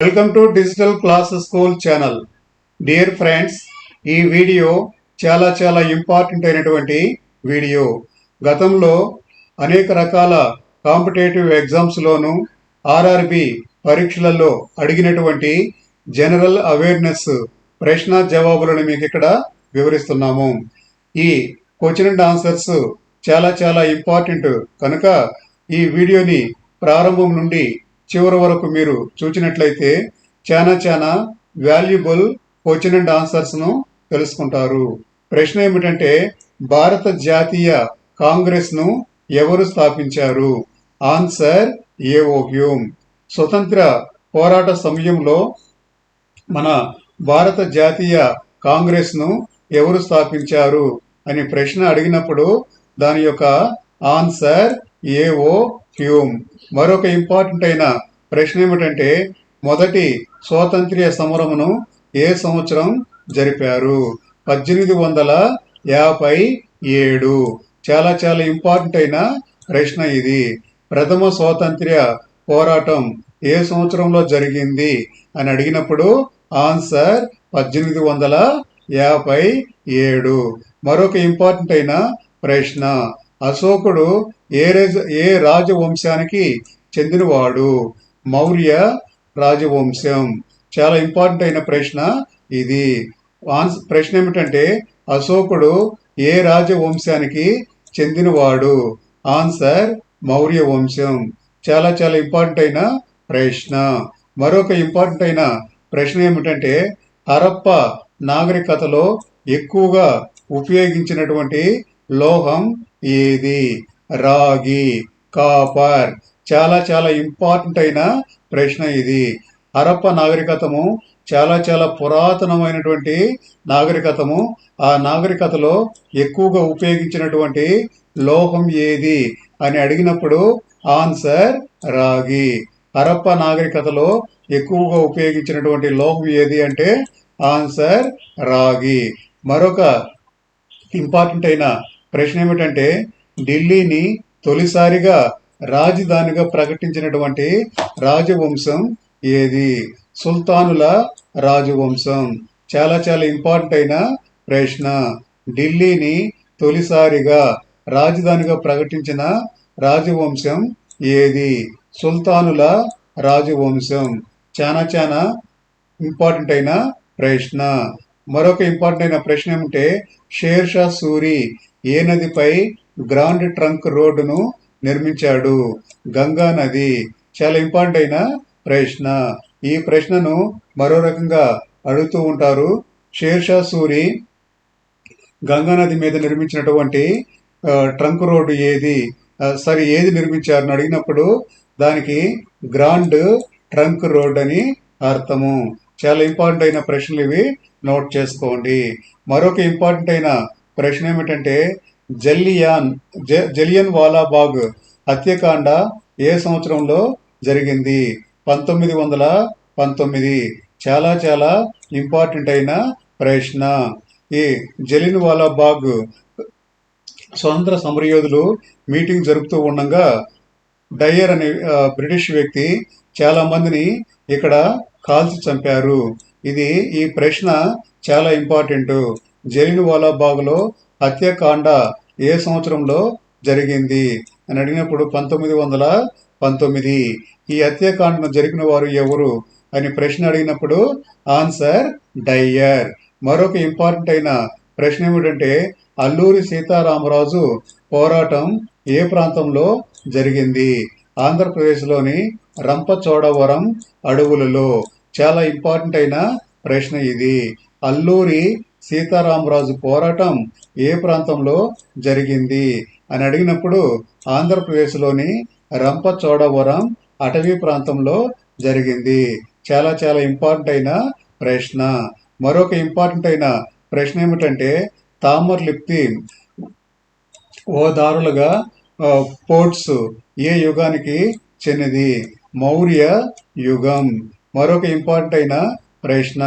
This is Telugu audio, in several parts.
Welcome to digital class school channel dear friends ఈ వీడియో చాలా చాలా ఇంపార్టెంట్ అయినటువంటి వీడియో. గతంలో అనేక రకాల కాంపిటేటివ్ ఎగ్జామ్స్లోను ఆర్ఆర్బి పరీక్షలలో అడిగినటువంటి జనరల్ అవేర్నెస్ ప్రశ్న జవాబులను మీకు ఇక్కడ వివరిస్తున్నాము. ఈ క్వశ్చన్ అండ్ ఆన్సర్స్ చాలా చాలా ఇంపార్టెంట్ కనుక ఈ వీడియోని ప్రారంభం నుండి చివరి వరకు మీరు చూచినట్లయితే చాలా చాలా వాల్యుబుల్ క్వశ్చన్ అండ్ ఆన్సర్స్ను తెలుసుకుంటారు. ప్రశ్న ఏమిటంటే భారత జాతీయ కాంగ్రెస్ను ఎవరు స్థాపించారు? ఆన్సర్ ఏఓ వ్యూమ్ స్వతంత్ర పోరాట సమయంలో మన భారత జాతీయ కాంగ్రెస్ను ఎవరు స్థాపించారు? అని ప్రశ్న అడిగినప్పుడు దాని యొక్క ఆన్సర్ ఏఓ ట్యూమ్ మరొక ఇంపార్టెంట్ అయిన ప్రశ్న ఏమిటంటే మొదటి స్వాతంత్ర్య సమరమును ఏ సంవత్సరం జరిపారు? పద్దెనిమిది వందల యాభై ఏడు. చాలా చాలా ఇంపార్టెంట్ అయిన ప్రశ్న ఇది. ప్రథమ స్వాతంత్ర్య పోరాటం ఏ సంవత్సరంలో జరిగింది అని అడిగినప్పుడు ఆన్సర్ పద్దెనిమిది వందల యాభై ఏడు. మరొక ఇంపార్టెంట్ అయిన ప్రశ్న అశోకుడు ఏ ఏ రాజవంశానికి చెందినవాడు? మౌర్య రాజవంశం. చాలా ఇంపార్టెంట్ అయిన ప్రశ్న ఇది. ఆన్స్ ప్రశ్న ఏమిటంటే అశోకుడు ఏ రాజవంశానికి చెందినవాడు? ఆన్సర్ మౌర్య వంశం చాలా చాలా ఇంపార్టెంట్ అయిన ప్రశ్న. మరొక ఇంపార్టెంట్ అయిన ప్రశ్న ఏమిటంటే హరప్ప నాగరికతలో ఎక్కువగా ఉపయోగించినటువంటి లోహం ఏది? రాగి కాపర్ చాలా చాలా ఇంపార్టెంట్ అయిన ప్రశ్న ఇది. హరప్ప నాగరికతము చాలా చాలా పురాతనమైనటువంటి నాగరికతము. ఆ నాగరికతలో ఎక్కువగా ఉపయోగించినటువంటి లోహం ఏది అని అడిగినప్పుడు ఆన్సర్ రాగి. హరప్ప నాగరికతలో ఎక్కువగా ఉపయోగించినటువంటి లోహం ఏది అంటే ఆన్సర్ రాగి. మరొక ఇంపార్టెంట్ అయిన ప్రశ్న ఏమిటంటే ఢిల్లీని తొలిసారిగా రాజధానిగా ప్రకటించినటువంటి రాజవంశం ఏది? సుల్తానుల రాజవంశం. చాలా చాలా ఇంపార్టెంట్ అయిన ప్రశ్న. ఢిల్లీని తొలిసారిగా రాజధానిగా ప్రకటించిన రాజవంశం ఏది? సుల్తానుల రాజవంశం. చాలా చాలా ఇంపార్టెంట్ అయిన ప్రశ్న. మరొక ఇంపార్టెంట్ అయిన ప్రశ్న ఏమంటే షేర్ షా సూరి ఏ నదిపై గ్రాండ్ ట్రంక్ రోడ్డును నిర్మించాడు. గంగా నది చాలా ఇంపార్టెంట్ అయిన ప్రశ్న. ఈ ప్రశ్నను మరో రకంగా అడుగుతూ ఉంటారు. షేర్షా సూరి గంగా నది మీద నిర్మించినటువంటి ట్రంక్ రోడ్డు ఏది? సరే ఏది నిర్మించారని అడిగినప్పుడు దానికి గ్రాండ్ ట్రంక్ రోడ్ అని అర్థము. చాలా ఇంపార్టెంట్ అయిన ప్రశ్నలు ఇవి. నోట్ చేసుకోండి. మరొక ఇంపార్టెంట్ అయిన ప్రశ్న ఏమిటంటే జల్లియాన్ జలియన్ వాలాబాగ్ హత్యకాండ ఏ సంవత్సరంలో జరిగింది? పంతొమ్మిది వందల పంతొమ్మిది. చాలా చాలా ఇంపార్టెంట్ అయిన ప్రశ్న. ఈ జలిన్ వాలాబాగ్ స్వతంత్ర సమరయోధులు మీటింగ్ జరుపుతూ ఉండగా డయ్యర్ అనే బ్రిటిష్ వ్యక్తి చాలా మందిని ఇక్కడ కాల్చి చంపారు. ఇది ఈ ప్రశ్న చాలా ఇంపార్టెంట్. జలిన్ వాలాబాగ్లో హత్యాకాండ ఏ సంవత్సరంలో జరిగింది? అని అడిగినప్పుడు పంతొమ్మిది వందల పంతొమ్మిది. ఈ హత్యాకాండను జరిపిన వారు ఎవరు? అని ప్రశ్న అడిగినప్పుడు ఆన్సర్ డయ్యర్. మరొక ఇంపార్టెంట్ అయిన ప్రశ్న ఏమిటంటే అల్లూరి సీతారామరాజు పోరాటం ఏ ప్రాంతంలో జరిగింది? ఆంధ్రప్రదేశ్లోని రంపచోడవరం అడవులలో. చాలా ఇంపార్టెంట్ అయిన ప్రశ్న ఇది. అల్లూరి సీతారామరాజు పోరాటం ఏ ప్రాంతంలో జరిగింది అని అడిగినప్పుడు ఆంధ్రప్రదేశ్లోని రంపచోడవరం అటవీ ప్రాంతంలో జరిగింది. చాలా చాలా ఇంపార్టెంట్ అయిన ప్రశ్న. మరొక ఇంపార్టెంట్ అయిన ప్రశ్న ఏమిటంటే తామర్లిప్తి ఓదారులుగా పోర్ట్స్ ఏ యుగానికి చెందింది? మౌర్య యుగం. మరొక ఇంపార్టెంట్ అయిన ప్రశ్న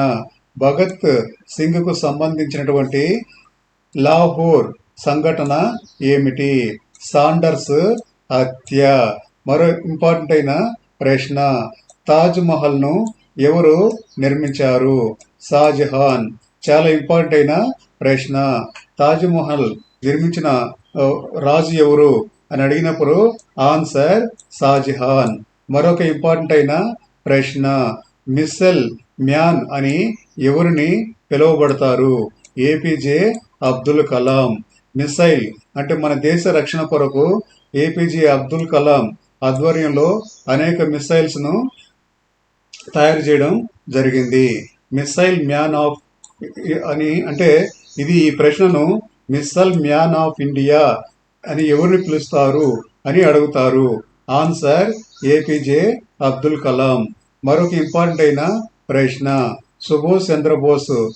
భగత్ సింగ్కు సంబంధించినటువంటి లాహోర్ సంఘటన ఏమిటి? సాండర్స్ హత్య. మరో ఇంపార్టెంట్ అయిన ప్రశ్న. తాజ్ మహల్ను ఎవరు నిర్మించారు? షాజహాన్. చాలా ఇంపార్టెంట్ అయిన ప్రశ్న. తాజ్ మహల్ నిర్మించిన రాజు ఎవరు? అని అడిగినప్పుడు ఆన్సర్ షాజహాన్. మరొక ఇంపార్టెంట్ అయిన ప్రశ్న. మిస్సెల్ మ్యాన్ అని ఎవరిని పిలువబడతారు? ఏపీజే అబ్దుల్ కలాం. మిసైల్ అంటే మన దేశ రక్షణ కొరకు ఏపీజే అబ్దుల్ కలాం ఆధ్వర్యంలో అనేక మిసైల్స్ను తయారు చేయడం జరిగింది. మిసైల్ మ్యాన్ ఆఫ్ అని అంటే ఇది ఈ ప్రశ్నను మిస్సైల్ మ్యాన్ ఆఫ్ ఇండియా అని ఎవరిని పిలుస్తారు అని అడుగుతారు? Answer APJ Abdul Kalam. మరొక ఇంపార్టెంట్ అయిన ప్రశ్న సుభాష్ చంద్రబోస్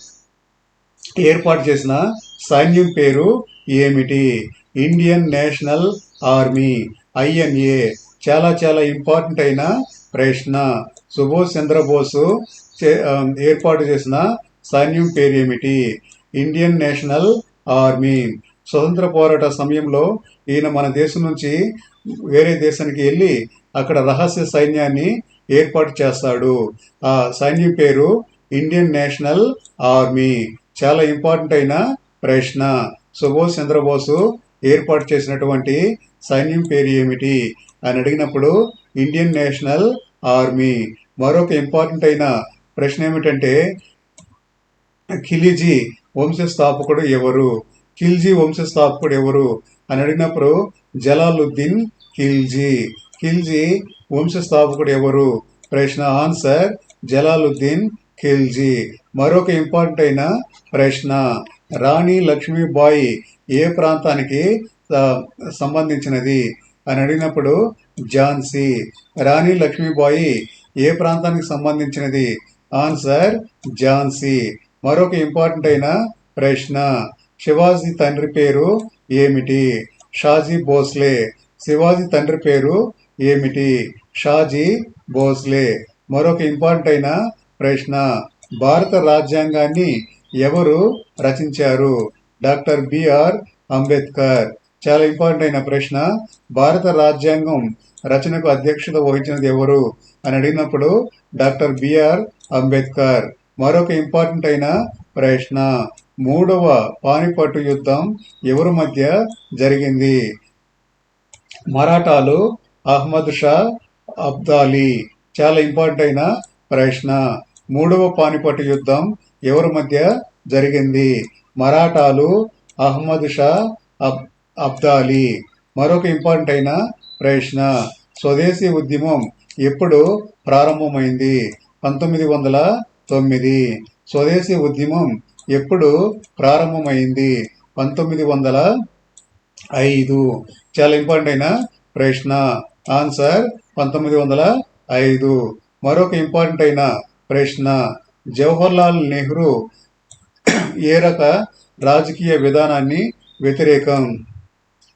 ఏర్పాటు చేసిన సైన్యం పేరు ఏమిటి? Indian National Army INA. చాలా చాలా ఇంపార్టెంట్ అయిన ప్రశ్న. సుభాష్ చంద్రబోస్ చే- ఏర్పాటు చేసిన సైన్యం పేరు ఏమిటి? Indian National Army. స్వతంత్ర పోరాట సమయంలో ఈయన మన దేశం నుంచి వేరే దేశానికి వెళ్ళి అక్కడ రహస్య సైన్యాన్ని ఏర్పాటు చేస్తాడు. ఆ సైన్యం పేరు ఇండియన్ నేషనల్ ఆర్మీ. చాలా ఇంపార్టెంట్ అయిన ప్రశ్న. సుభాష్ చంద్రబోసు ఏర్పాటు చేసినటువంటి సైన్యం పేరు ఏమిటి అని అడిగినప్పుడు ఇండియన్ నేషనల్ ఆర్మీ. మరొక ఇంపార్టెంట్ అయిన ప్రశ్న ఏమిటంటే ఖిలిజీ వంశస్థాపకుడు ఎవరు? ఖిల్జీ వంశస్థాపకుడు ఎవరు? అని అడిగినప్పుడు జలాలుద్దీన్ ఖిల్జీ. ఖిల్జీ వంశస్థాపకుడు ఎవరు? ప్రశ్న ఆన్సర్ జలాలుద్దీన్ ఖిల్జీ. మరొక ఇంపార్టెంట్ అయిన ప్రశ్న రాణి లక్ష్మీబాయి ఏ ప్రాంతానికి సంబంధించినది? అని అడిగినప్పుడు ఝాన్సీ రాణి లక్ష్మీబాయి ఏ ప్రాంతానికి సంబంధించినది? ఆన్సర్ ఝాన్సీ. మరొక ఇంపార్టెంట్ అయిన ప్రశ్న శివాజీ తండ్రి పేరు ఏమిటి? షాజీ భోస్లే. శివాజీ తండ్రి పేరు ఏమిటి? షాజీ భోస్లే మరొక ఇంపార్టెంట్ అయిన ప్రశ్న. భారత రాజ్యాంగాన్ని ఎవరు రచించారు? Doctor BR Ambedkar. చాలా ఇంపార్టెంట్ అయిన ప్రశ్న. భారత రాజ్యాంగం రచనకు అధ్యక్షత వహించినది ఎవరు? అని అడిగినప్పుడు డాక్టర్ బిఆర్ అంబేద్కర్. మరొక ఇంపార్టెంట్ అయిన ప్రశ్న. మూడవ పానిపట్టు యుద్ధం ఎవరి మధ్య జరిగింది? మరాఠాలు అహ్మద్ షా అబ్దాలీ. చాలా ఇంపార్టెంట్ అయిన ప్రశ్న. మూడవ పానిపట్టు యుద్ధం ఎవరి మధ్య జరిగింది? మరాఠాలు అహ్మద్ షా అబ్ అబ్దాలీ. మరొక ఇంపార్టెంట్ అయిన ప్రశ్న. స్వదేశీ ఉద్యమం ఎప్పుడు ప్రారంభమైంది? పంతొమ్మిది వందల తొమ్మిది. స్వదేశీ ఉద్యమం ఎప్పుడు ప్రారంభమైంది? పంతొమ్మిది వందల ఐదు. చాలా ఇంపార్టెంట్ అయిన ప్రశ్న. ఆన్సర్ పంతొమ్మిది వందల ఐదు. మరొక ఇంపార్టెంట్ అయిన ప్రశ్న జవహర్లాల్ నెహ్రూ ఏ రక రాజకీయ విధానాన్ని వ్యతిరేకం?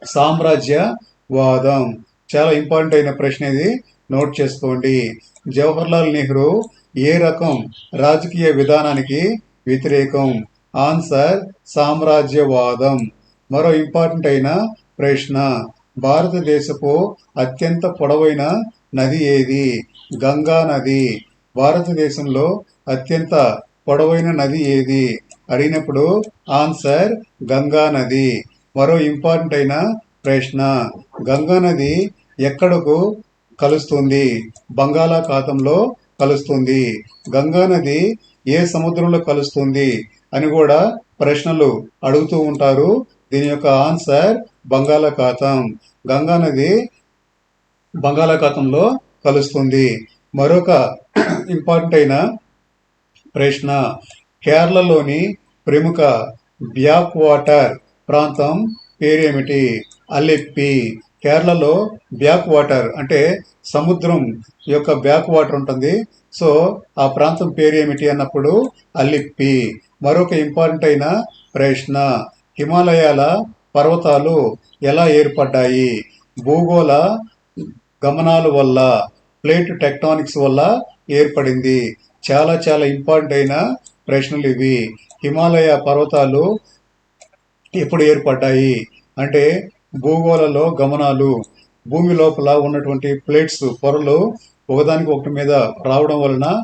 సామ్రాజ్యవాదం. చాలా ఇంపార్టెంట్ అయిన ప్రశ్న ఇది. నోట్ చేసుకోండి. జవహర్లాల్ నెహ్రూ ఏ రకం రాజకీయ విధానానికి వ్యతిరేకం? ఆన్సర్ సామ్రాజ్యవాదం. మరో ఇంపార్టెంట్ అయిన ప్రశ్న భారతదేశపు అత్యంత పొడవైన నది ఏది? గంగా నది. భారతదేశంలో అత్యంత పొడవైన నది ఏది? అడిగినప్పుడు ఆన్సర్ గంగా నది. మరో ఇంపార్టెంట్ అయిన ప్రశ్న. గంగా నది ఎక్కడకు కలుస్తుంది? బంగాళాఖాతంలో కలుస్తుంది. గంగా నది ఏ సముద్రంలో కలుస్తుంది అని కూడా ప్రశ్నలు అడుగుతూ ఉంటారు. దీని యొక్క ఆన్సర్ బంగాళాఖాతం. గంగా నది బంగాళాఖాతంలో కలుస్తుంది. మరొక ఇంపార్టెంట్ అయిన ప్రశ్న. కేరళలోని ప్రముఖ బ్యాక్ వాటర్ ప్రాంతం పేరేమిటి? అల్లెప్పి కేరళలో బ్యాక్ వాటర్ అంటే సముద్రం యొక్క బ్యాక్ వాటర్ ఉంటుంది. సో ఆ ప్రాంతం పేరు ఏమిటి అన్నప్పుడు అల్లిప్పి మరొక ఇంపార్టెంట్ అయిన ప్రశ్న. హిమాలయాల పర్వతాలు ఎలా ఏర్పడ్డాయి? భూగోళ గమనాల వల్ల ప్లేట్ టెక్టానిక్స్ వల్ల ఏర్పడింది. చాలా చాలా ఇంపార్టెంట్ అయిన ప్రశ్నలు ఇవి. హిమాలయ పర్వతాలు ఎప్పుడు ఏర్పడ్డాయి? అంటే భూగోళలో గమనాలు. భూమి లోపల ఉన్నటువంటి ప్లేట్స్ పొరలు ఒకదానికి ఒకటి మీద రావడం వలన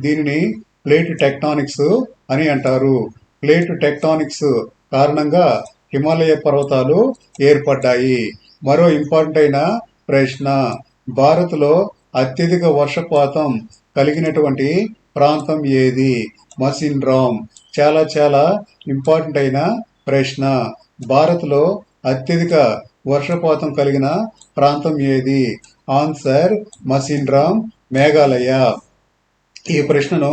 దీనిని ప్లేట్ టెక్టానిక్స్ అని అంటారు. ప్లేట్ టెక్టానిక్స్ కారణంగా హిమాలయ పర్వతాలు ఏర్పడ్డాయి. మరో ఇంపార్టెంట్ అయిన ప్రశ్న భారత్లో అత్యధిక వర్షపాతం కలిగినటువంటి ప్రాంతం ఏది? మసిన్రామ్ చాలా చాలా ఇంపార్టెంట్ అయిన ప్రశ్న భారత్లో అత్యధిక వర్షపాతం కలిగిన ప్రాంతం ఏది? ఆన్సర్ మసిన్రామ్ మేఘాలయ. ఈ ప్రశ్నను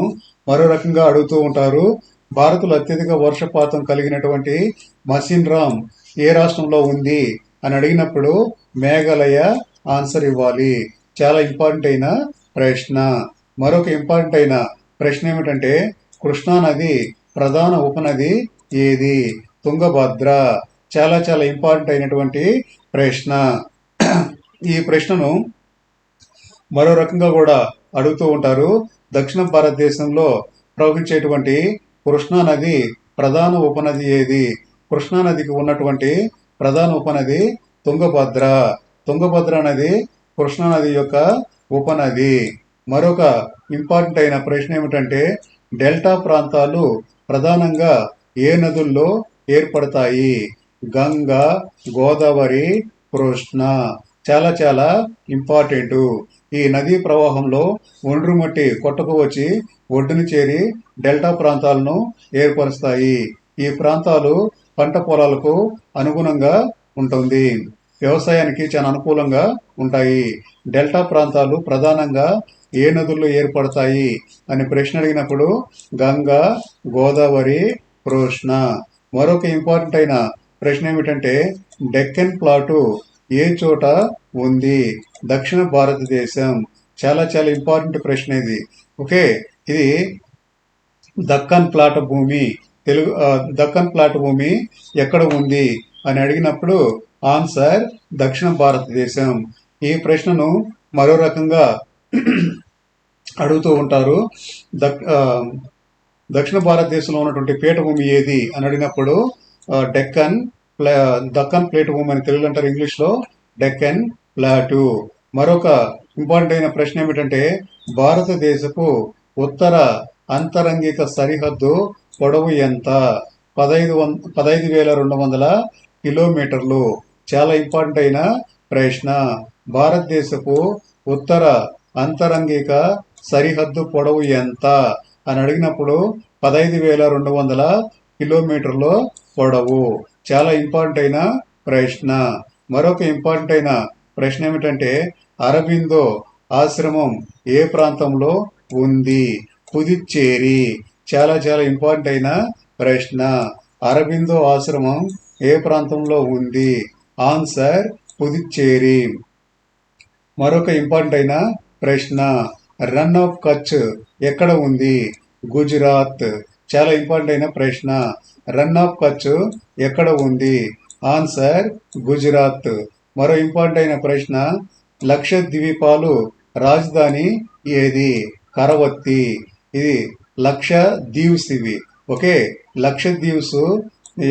మరో రకంగా అడుగుతూ ఉంటారు భారత్లో అత్యధిక వర్షపాతం కలిగినటువంటి మసిన్ రామ్ ఏ రాష్ట్రంలో ఉంది అని అడిగినప్పుడు మేఘాలయ ఆన్సర్ ఇవ్వాలి. చాలా ఇంపార్టెంట్ అయిన ప్రశ్న. మరొక ఇంపార్టెంట్ అయిన ప్రశ్న ఏమిటంటే కృష్ణా నది ప్రధాన ఉపనది ఏది? తుంగభద్ర. చాలా చాలా ఇంపార్టెంట్ అయినటువంటి ప్రశ్న. ఈ ప్రశ్నను మరో రకంగా కూడా అడుగుతూ ఉంటారు. దక్షిణ భారతదేశంలో ప్రవహించేటువంటి కృష్ణా నది ప్రధాన ఉపనది ఏది? కృష్ణా నదికి ఉన్నటువంటి ప్రధాన ఉపనది తుంగభద్ర. తుంగభద్ర నది కృష్ణానది యొక్క ఉపనది. మరొక ఇంపార్టెంట్ అయిన ప్రశ్న ఏమిటంటే డెల్టా ప్రాంతాలు ప్రధానంగా ఏ నదుల్లో ఏర్పడతాయి? గంగా గోదావరి కృష్ణ. చాలా చాలా ఇంపార్టెంట్. ఈ నదీ ప్రవాహంలో ఒండ్రు మట్టి కొట్టకు వచ్చి ఒడ్డును చేరి డెల్టా ప్రాంతాలను ఏర్పరుస్తాయి. ఈ ప్రాంతాలు పంట పొలాలకు అనుగుణంగా ఉంటుంది. వ్యవసాయానికి చాలా అనుకూలంగా ఉంటాయి. డెల్టా ప్రాంతాలు ప్రధానంగా ఏ నదుల్లో ఏర్పడతాయి అని ప్రశ్న అడిగినప్పుడు గంగా గోదావరి కృష్ణ. మరొక ఇంపార్టెంట్ అయిన ప్రశ్న ఏమిటంటే డెక్కన్ ప్లాటు ఏ చోట ఉంది? దక్షిణ భారతదేశం. చాలా చాలా ఇంపార్టెంట్ ప్రశ్న ఇది. ఓకే ఇది దక్కన్ ప్లాట్ భూమి. తెలుగు దక్కన్ ప్లాట్ భూమి ఎక్కడ ఉంది? అని అడిగినప్పుడు ఆన్సర్ దక్షిణ భారతదేశం. ఈ ప్రశ్నను మరో రకంగా అడుగుతూ ఉంటారు. దక్ దక్షిణ భారతదేశంలో ఉన్నటువంటి పీఠభూమి ఏది? అని అడిగినప్పుడు డెక్కన్ ప్లా దక్కన్ ప్లేట్ హోమ్ అని తెలుగు అంటారు ఇంగ్లీష్లో. డెక్కన్ ప్లాటు. మరొక ఇంపార్టెంట్ అయిన ప్రశ్న ఏమిటంటే భారతదేశపు ఉత్తర అంతరంగిక సరిహద్దు పొడవు ఎంత? పదహైదు వం పదహైదు వేల రెండు వందల కిలోమీటర్లు. చాలా ఇంపార్టెంట్ అయిన ప్రశ్న. భారతదేశపు ఉత్తర అంతరంగిక సరిహద్దు పొడవు ఎంత? అని అడిగినప్పుడు పదహైదు వేల రెండు వందల కిలోమీటర్ల పొడవు. చాలా ఇంపార్టెంట్ అయిన ప్రశ్న. మరొక ఇంపార్టెంట్ అయిన ప్రశ్న ఏమిటంటే అరబిందో ఆశ్రమం ఏ ప్రాంతంలో ఉంది? పుదుచ్చేరి. చాలా చాలా ఇంపార్టెంట్ అయిన ప్రశ్న. అరబిందో ఆశ్రమం ఏ ప్రాంతంలో ఉంది? ఆన్సర్ పుదుచ్చేరి. మరొక ఇంపార్టెంట్ అయిన ప్రశ్న. రన్ ఆఫ్ కచ్ ఎక్కడ ఉంది? గుజరాత్ చాలా ఇంపార్టెంట్ అయిన ప్రశ్న. రన్ ఆఫ్ కచ్ ఎక్కడ ఉంది? ఆన్సర్ గుజరాత్ మరో ఇంపార్టెంట్ అయిన ప్రశ్న లక్షద్వీపాలు రాజధాని ఏది? కరవత్తి. ఇది లక్ష దీవ్స్ ఇవి ఓకే లక్షద్వీప్స్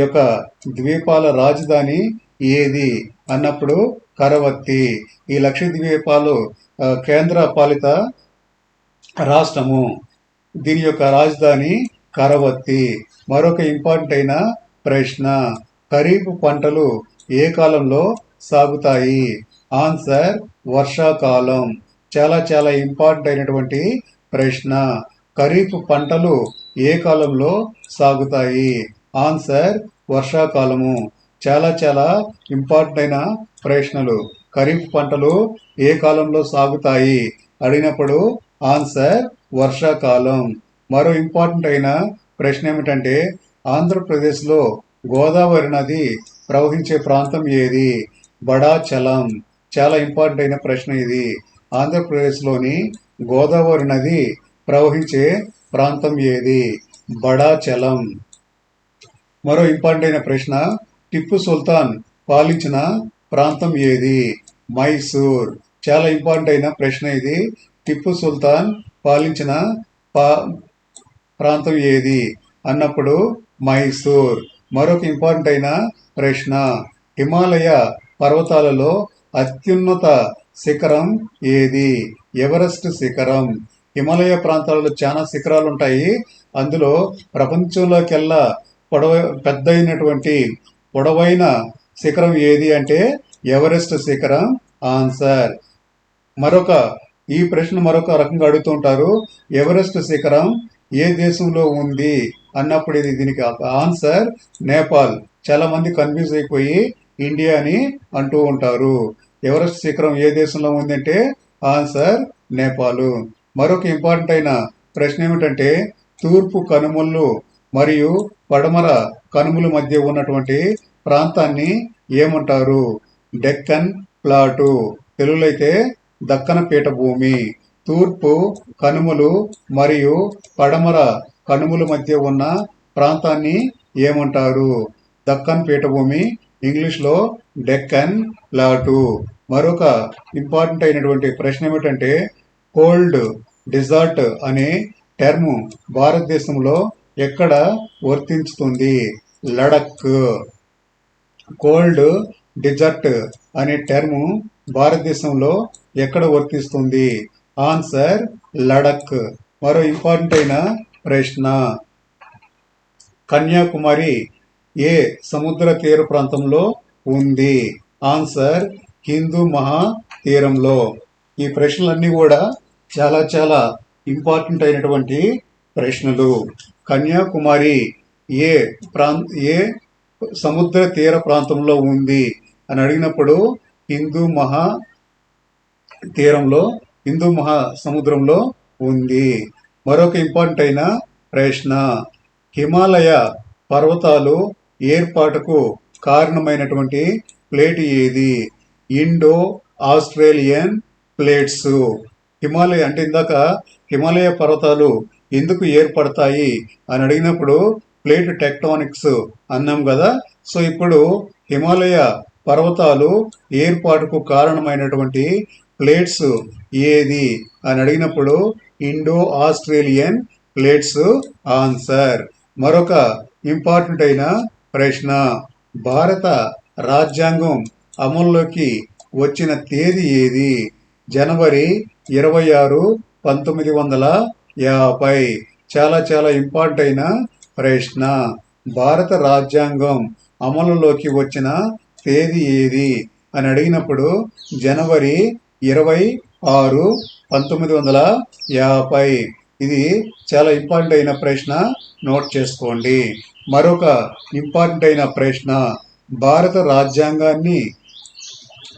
యొక్క ద్వీపాల రాజధాని ఏది? అన్నప్పుడు కరవత్తి. ఈ లక్షద్వీపాలు కేంద్ర పాలిత రాష్ట్రము. దీని యొక్క రాజధాని కరవత్తి. మరొక ఇంపార్టెంట్ అయిన ప్రశ్న ఖరీఫ్ పంటలు ఏ కాలంలో సాగుతాయి? ఆన్సర్ వర్షాకాలం. చాలా చాలా ఇంపార్టెంట్ అయినటువంటి ప్రశ్న ఖరీఫ్ పంటలు ఏ కాలంలో సాగుతాయి? ఆన్సర్ వర్షాకాలము. చాలా చాలా ఇంపార్టెంట్ అయిన ప్రశ్నలు. ఖరీఫ్ పంటలు ఏ కాలంలో సాగుతాయి? అడిగినప్పుడు ఆన్సర్ వర్షాకాలం. మరో ఇంపార్టెంట్ అయిన ప్రశ్న ఏమిటంటే ఆంధ్రప్రదేశ్లో గోదావరి నది ప్రవహించే ప్రాంతం ఏది? బడాచలం చాలా. ఇంపార్టెంట్ అయిన ప్రశ్న ఇది. ఆంధ్రప్రదేశ్లోని గోదావరి నది ప్రవహించే ప్రాంతం ఏది? బడాచలం మరో ఇంపార్టెంట్ అయిన ప్రశ్న టిప్పు సుల్తాన్ పాలించిన ప్రాంతం ఏది? మైసూర్. చాలా ఇంపార్టెంట్ అయిన ప్రశ్న ఇది. టిప్పు సుల్తాన్ పాలించిన పా ప్రాంతం ఏది? అన్నప్పుడు మైసూర్. మరొక ఇంపార్టెంట్ అయిన ప్రశ్న హిమాలయ పర్వతాలలో అత్యున్నత శిఖరం ఏది? ఎవరెస్ట్ శిఖరం. హిమాలయ ప్రాంతాలలో చాలా శిఖరాలు ఉంటాయి అందులో ప్రపంచంలోకెల్లా పొడవ పెద్ద అయినటువంటి పొడవైన శిఖరం ఏది అంటే ఎవరెస్ట్ శిఖరం? ఆన్సర్. మరొక ఈ ప్రశ్న మరొక రకంగా అడుగుతుంటారు ఎవరెస్ట్ శిఖరం? ఏ దేశంలో ఉంది అన్నప్పుడు ఇది దీనికి ఆన్సర్ నేపాల్. చాలా మంది కన్ఫ్యూజ్ అయిపోయి ఇండియా అని అంటూ ఉంటారు. ఎవరెస్ట్ శిఖరం ఏ దేశంలో ఉంది అంటే ఆన్సర్ నేపాల్. మరొక ఇంపార్టెంట్ అయిన ప్రశ్న ఏమిటంటే తూర్పు కనుమలు మరియు పడమర కనుమల మధ్య ఉన్నటువంటి ప్రాంతాన్ని ఏమంటారు? డెక్కన్ ప్లాటు. తెలుగులో అయితే దక్కన పీఠభూమి. తూర్పు కనుమలు మరియు పడమర కనుమల మధ్య ఉన్న ప్రాంతాన్ని ఏమంటారు దక్కన్ పీఠభూమి ఇంగ్లీష్లో డెక్కన్ ప్లాటు మరొక ఇంపార్టెంట్ అయినటువంటి ప్రశ్న ఏమిటంటే కోల్డ్ డిజర్ట్ అనే టర్మ్ భారతదేశంలో ఎక్కడ వర్తించుతుంది? లడక్. కోల్డ్ డిజర్ట్ అనే టర్మ్ భారతదేశంలో ఎక్కడ వర్తిస్తుంది? ఆన్సర్ లడక్ మరో ఇంపార్టెంట్ అయిన ప్రశ్న. కన్యాకుమారి ఏ సముద్ర తీర ప్రాంతంలో ఉంది? ఆన్సర్ హిందూ మహా తీరంలో. ఈ ప్రశ్నలన్నీ కూడా చాలా చాలా ఇంపార్టెంట్ అయినటువంటి ప్రశ్నలు. కన్యాకుమారి ఏ ప్రాం ఏ సముద్ర తీర ప్రాంతంలో ఉంది? అని అడిగినప్పుడు హిందూ మహా తీరంలో హిందూ మహా సముద్రంలో ఉంది. మరొక ఇంపార్టెంట్ అయిన ప్రశ్న హిమాలయ పర్వతాలు ఏర్పాటుకు కారణమైనటువంటి ప్లేట్ ఏది? Indo Australian plates. హిమాలయ అంటే ఇందాక హిమాలయ పర్వతాలు ఎందుకు ఏర్పడతాయి అని అడిగినప్పుడు ప్లేట్ టెక్టానిక్స్ అన్నాం కదా. సో ఇప్పుడు హిమాలయ పర్వతాలు ఏర్పాటుకు కారణమైనటువంటి ప్లేట్స్ ఏది అని అడిగినప్పుడు ఇండో ఆస్ట్రేలియన్ ప్లేట్స్ ఆన్సర్. మరొక ఇంపార్టెంట్ అయిన ప్రశ్న భారత రాజ్యాంగం అమల్లోకి వచ్చిన తేదీ ఏది? జనవరి ఇరవై ఆరు పంతొమ్మిది వందల యాభై. చాలా చాలా ఇంపార్టెంట్ అయిన ప్రశ్న భారత రాజ్యాంగం అమలులోకి వచ్చిన తేదీ ఏది? అని అడిగినప్పుడు జనవరి ఇరవై ఆరు పంతొమ్మిది వందల యాభై. ఇది చాలా ఇంపార్టెంట్ అయిన ప్రశ్న. నోట్ చేసుకోండి. మరొక ఇంపార్టెంట్ అయిన ప్రశ్న. భారత రాజ్యాంగాన్ని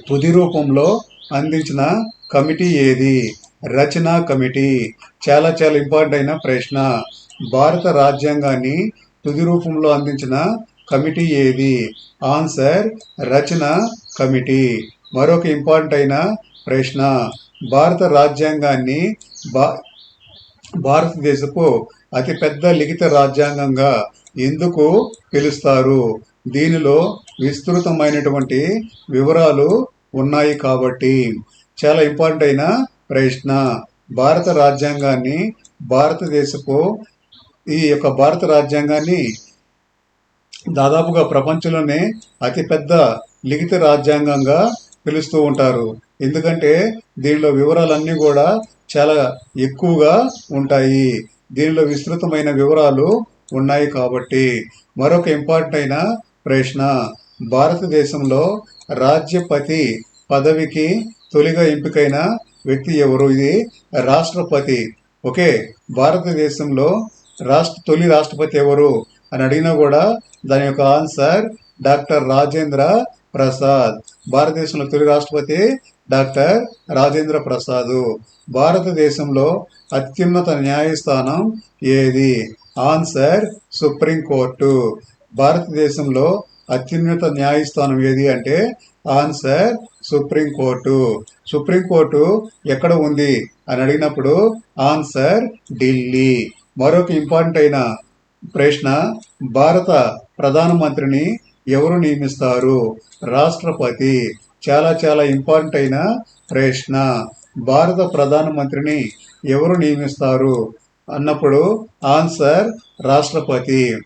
తుది రూపంలో అందించిన కమిటీ ఏది? రచనా కమిటీ. చాలా చాలా ఇంపార్టెంట్ అయిన ప్రశ్న. భారత రాజ్యాంగాన్ని తుది రూపంలో అందించిన కమిటీ ఏది? ఆన్సర్ రచన కమిటీ. మరొక ఇంపార్టెంట్ అయిన ప్రశ్న భారత రాజ్యాంగాన్ని భా భారతదేశపు అతిపెద్ద లిఖిత రాజ్యాంగంగా ఎందుకు పిలుస్తారు? దీనిలో విస్తృతమైనటువంటి వివరాలు ఉన్నాయి కాబట్టి. చాలా ఇంపార్టెంట్ అయిన ప్రశ్న భారత రాజ్యాంగాన్ని భారతదేశపు ఈ యొక్క భారత రాజ్యాంగాన్ని దాదాపుగా ప్రపంచంలోనే అతిపెద్ద లిఖిత రాజ్యాంగంగా పిలుస్తూ ఉంటారు. ఎందుకంటే దీనిలో వివరాలన్నీ కూడా చాలా ఎక్కువగా ఉంటాయి. దీనిలో విస్తృతమైన వివరాలు ఉన్నాయి కాబట్టి. మరొక ఇంపార్టెంట్ అయిన ప్రశ్న భారతదేశంలో రాజ్యపతి పదవికి తొలిగా ఎంపికైన వ్యక్తి ఎవరు? ఇది రాష్ట్రపతి. ఓకే భారతదేశంలో రాష్ట్ర తొలి రాష్ట్రపతి ఎవరు? అని అడిగినా కూడా దాని యొక్క ఆన్సర్ డాక్టర్ రాజేంద్ర ప్రసాద్. భారతదేశంలో తొలి రాష్ట్రపతి డాక్టర్ రాజేంద్ర ప్రసాద్. భారతదేశంలో అత్యున్నత న్యాయస్థానం ఏది? ఆన్సర్ సుప్రీంకోర్టు భారతదేశంలో అత్యున్నత న్యాయస్థానం ఏది అంటే ఆన్సర్ సుప్రీంకోర్టు సుప్రీంకోర్టు ఎక్కడ ఉంది? అని అడిగినప్పుడు ఆన్సర్ ఢిల్లీ. మరొక ఇంపార్టెంట్ అయిన ప్రశ్న భారత ప్రధానమంత్రిని ఎవరు నియమిస్తారు? రాష్ట్రపతి. చాలా చాలా ఇంపార్టెంట్ అయిన ప్రశ్న. భారత ప్రధానమంత్రిని ఎవరు నియమిస్తారు? అన్నప్పుడు ఆన్సర్ రాష్ట్రపతి.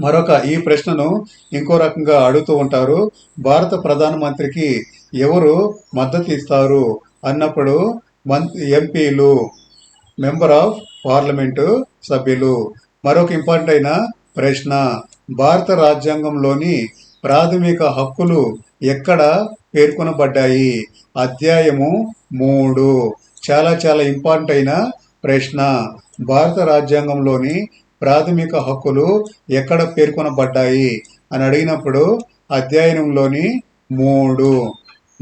మరొక ఈ ప్రశ్నను ఇంకో రకంగా అడుగుతూ ఉంటారు. భారత ప్రధానమంత్రికి ఎవరు మద్దతు ఇస్తారు? అన్నప్పుడు మం- ఎంపీలు మెంబర్ ఆఫ్ పార్లమెంటు సభ్యులు. మరొక ఇంపార్టెంట్ అయిన ప్రశ్న. భారత రాజ్యాంగంలోని ప్రాథమిక హక్కులు ఎక్కడ పేర్కొనబడ్డాయి? అధ్యాయము మూడు. చాలా చాలా ఇంపార్టెంట్ అయిన ప్రశ్న. భారత రాజ్యాంగంలోని ప్రాథమిక హక్కులు ఎక్కడ పేర్కొనబడ్డాయి? అని అడిగినప్పుడు అధ్యయనంలోని మూడు.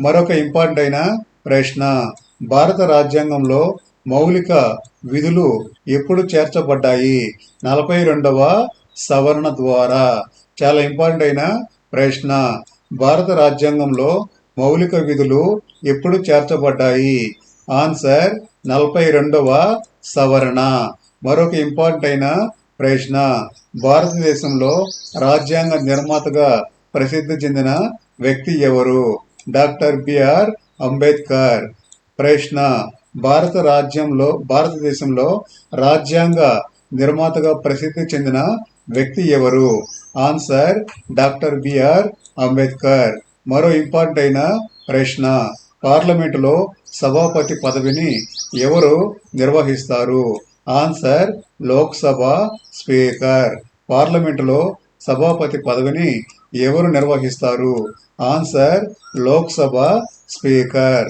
మరొక ఇంపార్టెంట్ అయిన ప్రశ్న. భారత రాజ్యాంగంలో మౌలిక విధులు ఎప్పుడు చేర్చబడ్డాయి? నలభై రెండవ సవరణ ద్వారా. చాలా ఇంపార్టెంట్ అయిన ప్రశ్న. భారత రాజ్యాంగంలో మౌలిక విధులు ఎప్పుడు చేర్చబడ్డాయి? ఆన్సర్ నలభై రెండవ సవరణ. మరొక ఇంపార్టెంట్ అయిన ప్రశ్న. భారతదేశంలో రాజ్యాంగ నిర్మాతగా ప్రసిద్ధి చెందిన వ్యక్తి ఎవరు? Doctor BR Ambedkar. ప్రశ్న. భారత రాజ్యంలో భారతదేశంలో రాజ్యాంగ నిర్మాతగా ప్రసిద్ధి చెందిన వ్యక్తి ఎవరు? Answer doctor BR Ambedkar. మరో ఇంపార్టెంట్ అయిన ప్రశ్న. పార్లమెంటులో సభాపతి పదవిని ఎవరు నిర్వహిస్తారు? Answer Lok Sabha speaker. పార్లమెంటులో సభాపతి పదవిని ఎవరు నిర్వహిస్తారు? Answer Lok Sabha speaker.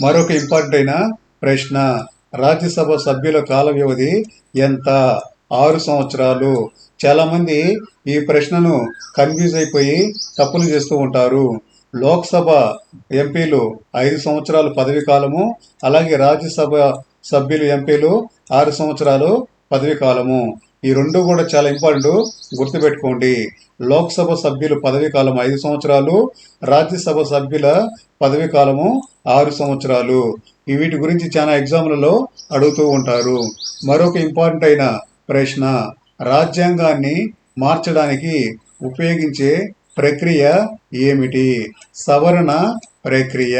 మరొక ఇంపార్టెంట్ అయిన ప్రశ్న. రాజ్యసభ సభ్యుల కాల వ్యవధి ఎంత? ఆరు సంవత్సరాలు. చాలామంది ఈ ప్రశ్నను కన్ఫ్యూజ్ అయిపోయి తప్పులు చేస్తూ ఉంటారు. లోక్సభ ఎంపీలు ఐదు సంవత్సరాలు పదవి కాలము అలాగే రాజ్యసభ సభ్యులు ఎంపీలు ఆరు సంవత్సరాలు పదవి కాలము. ఈ రెండు కూడా చాలా ఇంపార్టెంట్ గుర్తుపెట్టుకోండి. లోక్సభ సభ్యులు పదవి కాలం ఐదు సంవత్సరాలు రాజ్యసభ సభ్యుల పదవి కాలము ఆరు సంవత్సరాలు. ఈ వీటి గురించి చాలా ఎగ్జామ్లలో అడుగుతూ ఉంటారు. మరొక ఇంపార్టెంట్ అయిన ప్రశ్న. రాజ్యాంగాన్ని మార్చడానికి ఉపయోగించే ప్రక్రియ ఏమిటి? సవరణ ప్రక్రియ.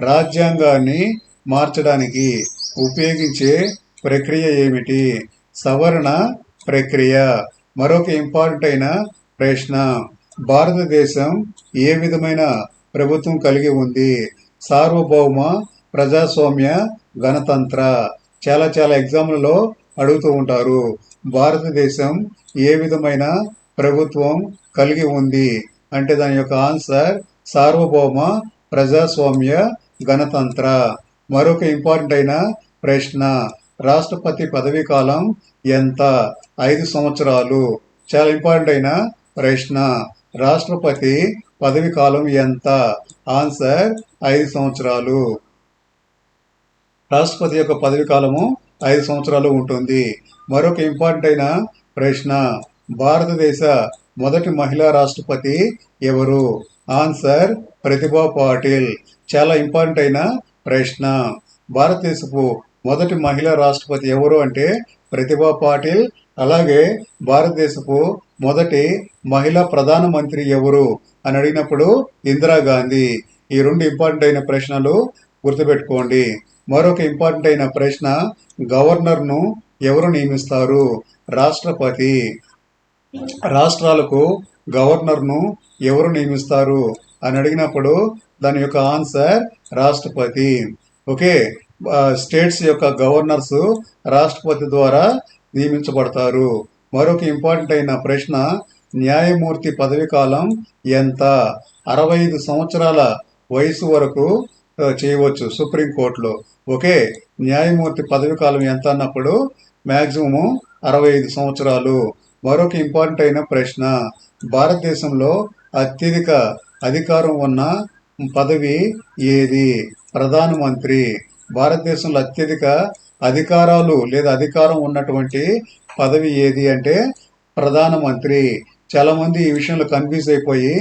రాజ్యాంగాన్ని మార్చడానికి ఉపయోగించే ప్రక్రియ ఏమిటి? సవరణ ప్రక్రియ. మరొక ఇంపార్టెంట్ అయిన ప్రశ్న. భారతదేశం ఏ విధమైన ప్రభుత్వం కలిగి ఉంది? సార్వభౌమ ప్రజాస్వామ్య గణతంత్ర. చాలా చాలా ఎగ్జామ్లలో అడుగుతూ ఉంటారు. భారతదేశం ఏ విధమైన ప్రభుత్వం కలిగి ఉంది? అంటే దాని యొక్క ఆన్సర్ సార్వభౌమ ప్రజాస్వామ్య గణతంత్ర. మరొక ఇంపార్టెంట్ అయిన ప్రశ్న రాష్ట్రపతి పదవీ కాలం ఎంత? ఐదు సంవత్సరాలు. చాలా ఇంపార్టెంట్ అయిన ప్రశ్న రాష్ట్రపతి పదవి కాలం ఎంత? ఆన్సర్ ఐదు సంవత్సరాలు. రాష్ట్రపతి యొక్క పదవి కాలము ఐదు సంవత్సరాలు ఉంటుంది. మరొక ఇంపార్టెంట్ అయిన ప్రశ్న భారతదేశ మొదటి మహిళా రాష్ట్రపతి ఎవరు? ఆన్సర్ ప్రతిభా పాటిల్. చాలా ఇంపార్టెంట్ అయిన ప్రశ్న భారతదేశపు మొదటి మహిళా రాష్ట్రపతి ఎవరు అంటే ప్రతిభా పాటిల్. అలాగే భారతదేశపు మొదటి మహిళా ప్రధానమంత్రి ఎవరు అని అడిగినప్పుడు ఇందిరాగాంధీ. ఈ రెండు ఇంపార్టెంట్ అయిన ప్రశ్నలు గుర్తుపెట్టుకోండి. మరొక ఇంపార్టెంట్ అయిన ప్రశ్న గవర్నర్ను ఎవరు నియమిస్తారు? రాష్ట్రపతి. రాష్ట్రాలకు గవర్నర్ను ఎవరు నియమిస్తారు? అని అడిగినప్పుడు దాని యొక్క ఆన్సర్ రాష్ట్రపతి. ఓకే స్టేట్స్ యొక్క గవర్నర్స్ రాష్ట్రపతి ద్వారా నియమించబడతారు. మరొక ఇంపార్టెంట్ అయిన ప్రశ్న న్యాయమూర్తి పదవి కాలం ఎంత? అరవై ఐదు సంవత్సరాల వయసు వరకు చేయవచ్చు సుప్రీంకోర్టులో. ఓకే. న్యాయమూర్తి పదవి కాలం ఎంత అన్నప్పుడు మ్యాక్సిమము అరవై ఐదు సంవత్సరాలు. మరొక ఇంపార్టెంట్ అయిన ప్రశ్న. భారతదేశంలో అత్యధిక అధికారం ఉన్న పదవి ఏది? ప్రధానమంత్రి భారతదేశంలో అత్యధిక అధికారాలు లేదా అధికారం ఉన్నటువంటి పదవి ఏది అంటే ప్రధానమంత్రి చాలామంది ఈ విషయంలో కన్ఫ్యూజ్ అయిపోయి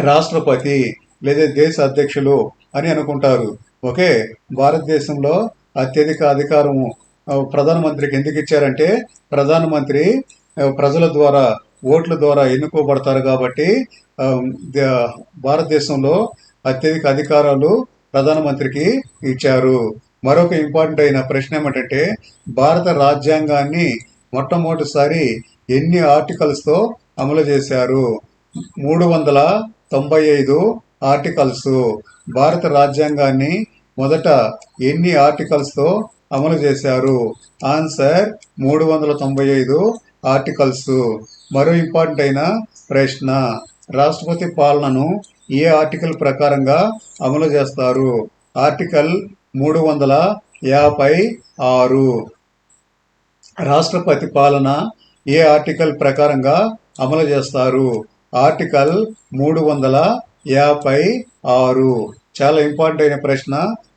రాష్ట్రపతి లేదా దేశ అధ్యక్షులు అని అనుకుంటారు. ఓకే భారతదేశంలో అత్యధిక అధికారము ప్రధానమంత్రికి ఎందుకు ఇచ్చారంటే ప్రధానమంత్రి ప్రజల ద్వారా ఓట్ల ద్వారా ఎన్నుకోబడతారు కాబట్టి భారతదేశంలో అత్యధిక అధికారాలు ప్రధానమంత్రికి ఇచ్చారు. మరొక ఇంపార్టెంట్ అయిన ప్రశ్న ఏమిటంటే భారత రాజ్యాంగాన్ని మొట్టమొదటిసారి ఎన్ని ఆర్టికల్స్తో అమలు చేశారు? మూడు వందల తొంభై ఐదు ఆర్టికల్స్. భారత రాజ్యాంగాన్ని మొదట ఎన్ని ఆర్టికల్స్తో అమలు చేశారు? ఆన్సర్ మూడు వందల తొంభై ఐదు ఆర్టికల్స్. మరో ఇంపార్టెంట్ అయిన ప్రశ్న రాష్ట్రపతి పాలనను ఏ ఆర్టికల్ ప్రకారంగా అమలు చేస్తారు? ఆర్టికల్ మూడు వందల యాభై ఆరు రాష్ట్రపతి పాలన ఏ ఆర్టికల్ ప్రకారంగా అమలు చేస్తారు? ఆర్టికల్ మూడు వందల యాభై ఆరు చాలా ఇంపార్టెంట్ అయిన ప్రశ్న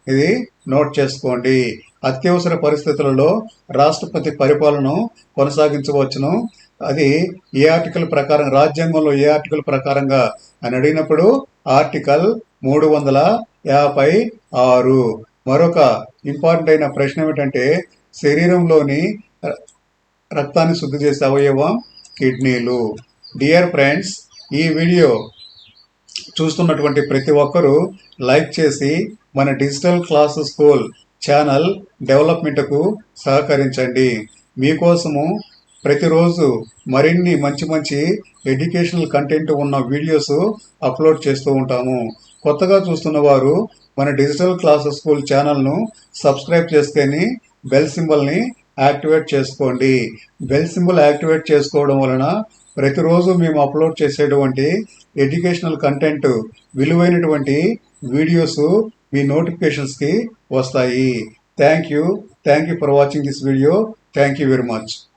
ఇది నోట్ చేసుకోండి. అత్యవసర పరిస్థితులలో రాష్ట్రపతి పరిపాలనను కొనసాగించవచ్చును. అది ఏ ఆర్టికల్ ప్రకారం రాజ్యాంగంలో ఏ ఆర్టికల్ ప్రకారంగా అని అడిగినప్పుడు ఆర్టికల్ మూడు వందల యాభై ఆరు. మరొక ఇంపార్టెంట్ అయిన ప్రశ్న ఏమిటంటే శరీరంలోని రక్తాన్ని శుద్ధి చేసే అవయవం కిడ్నీలు. డియర్ ఫ్రెండ్స్ ఈ వీడియో చూస్తున్నటువంటి ప్రతి ఒక్కరూ లైక్ చేసి మన డిజిటల్ క్లాస్ స్కూల్ ఛానల్ డెవలప్మెంట్కు సహకరించండి. మీకోసము ప్రతిరోజు మరిన్ని మంచి మంచి ఎడ్యుకేషనల్ కంటెంట్ ఉన్న వీడియోస్ అప్లోడ్ చేస్తూ ఉంటాము. కొత్తగా చూస్తున్న వారు మన డిజిటల్ క్లాస్ స్కూల్ ఛానల్ను సబ్స్క్రైబ్ చేసుకొని బెల్ సింబల్ని యాక్టివేట్ చేసుకోండి. బెల్ సింబల్ యాక్టివేట్ చేసుకోవడం వలన ప్రతిరోజు మేము అప్లోడ్ చేసేటువంటి ఎడ్యుకేషనల్ కంటెంట్ విలువైనటువంటి వీడియోస్ మీ నోటిఫికేషన్స్కి వస్తాయి. Thank you. Thank you for watching this video. Thank you very much.